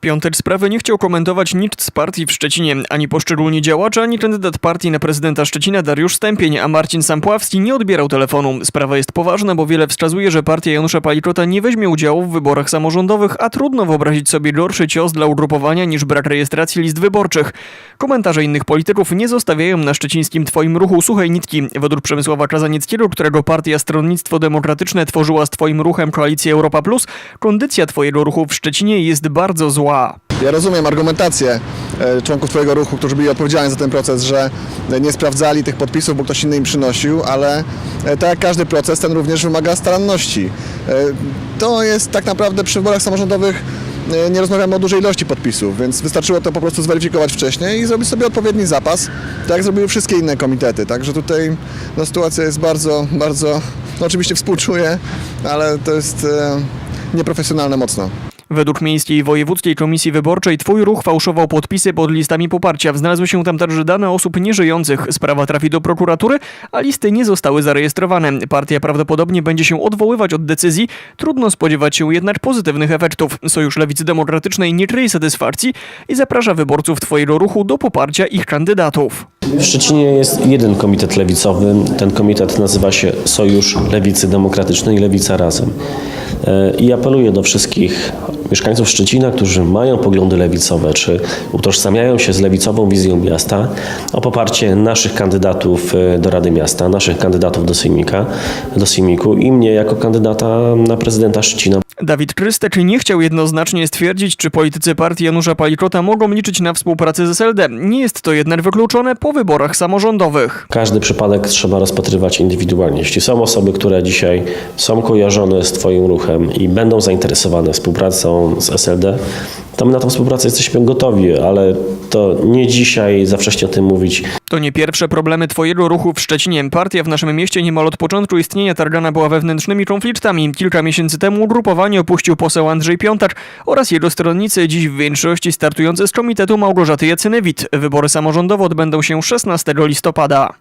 piątek sprawy nie chciał komentować nikt z partii w Szczecinie, ani poszczególni działacze, ani kandydat partii na prezydenta Szczecina Dariusz Stępień, a Marcin Sampławski nie odbierał telefonu. Sprawa jest poważna, bo wiele wskazuje, że partia Janusza Palikota nie weźmie udziału w wyborach samorządowych, a trudno wyobrazić sobie gorszy cios dla ugrupowania niż brak rejestracji list wyborczych. Komentarze innych polityków nie zostawiają na szczecińskim Twoim ruchu suchej nitki. Według Przemysława Kazanieckiego, którego partia Stronnictwo Demokratyczne tworzyła z Twoim ruchem koalicję Europa Plus, kondycja Twojego ruchu w Szczecinie jest bardzo zła. Ja rozumiem argumentację e, członków Twojego ruchu, którzy byli odpowiedzialni za ten proces, że nie sprawdzali tych podpisów, bo ktoś inny im przynosił, ale e, tak jak każdy proces, ten również wymaga staranności. E, To jest tak naprawdę przy wyborach samorządowych nie rozmawiamy o dużej ilości podpisów, więc wystarczyło to po prostu zweryfikować wcześniej i zrobić sobie odpowiedni zapas, tak jak zrobiły wszystkie inne komitety. Także tutaj no, sytuacja jest bardzo, bardzo, no oczywiście współczuję, ale to jest e, nieprofesjonalne mocno. Według Miejskiej Wojewódzkiej Komisji Wyborczej Twój ruch fałszował podpisy pod listami poparcia. Znalazły się tam także dane osób nieżyjących. Sprawa trafi do prokuratury, a listy nie zostały zarejestrowane. Partia prawdopodobnie będzie się odwoływać od decyzji. Trudno spodziewać się jednak pozytywnych efektów. Sojusz Lewicy Demokratycznej nie kryje satysfakcji i zaprasza wyborców Twojego ruchu do poparcia ich kandydatów. W Szczecinie jest jeden komitet lewicowy. Ten komitet nazywa się Sojusz Lewicy Demokratycznej Lewica Razem. E, I apeluję do wszystkich mieszkańców Szczecina, którzy mają poglądy lewicowe, czy utożsamiają się z lewicową wizją miasta, o poparcie naszych kandydatów e, do Rady Miasta, naszych kandydatów do Sejmika, do Sejmiku i mnie jako kandydata na prezydenta Szczecina. Dawid Krystek nie chciał jednoznacznie stwierdzić, czy politycy partii Janusza Palikota mogą liczyć na współpracę z SLD. Nie jest to jednak wykluczone po wyborach samorządowych. Każdy przypadek trzeba rozpatrywać indywidualnie. Jeśli są osoby, które dzisiaj są kojarzone z Twoim ruchem i będą zainteresowane współpracą z SLD, to my na tę współpracę jesteśmy gotowi, ale to nie dzisiaj za wcześnie o tym mówić. To nie pierwsze problemy Twojego ruchu w Szczecinie. Partia w naszym mieście niemal od początku istnienia targana była wewnętrznymi konfliktami. Kilka miesięcy temu ugrupowanie opuścił poseł Andrzej Piątacz oraz jego stronnicy, dziś w większości startujące z komitetu Małgorzaty Jacynewit. Wybory samorządowe odbędą się 16 listopada.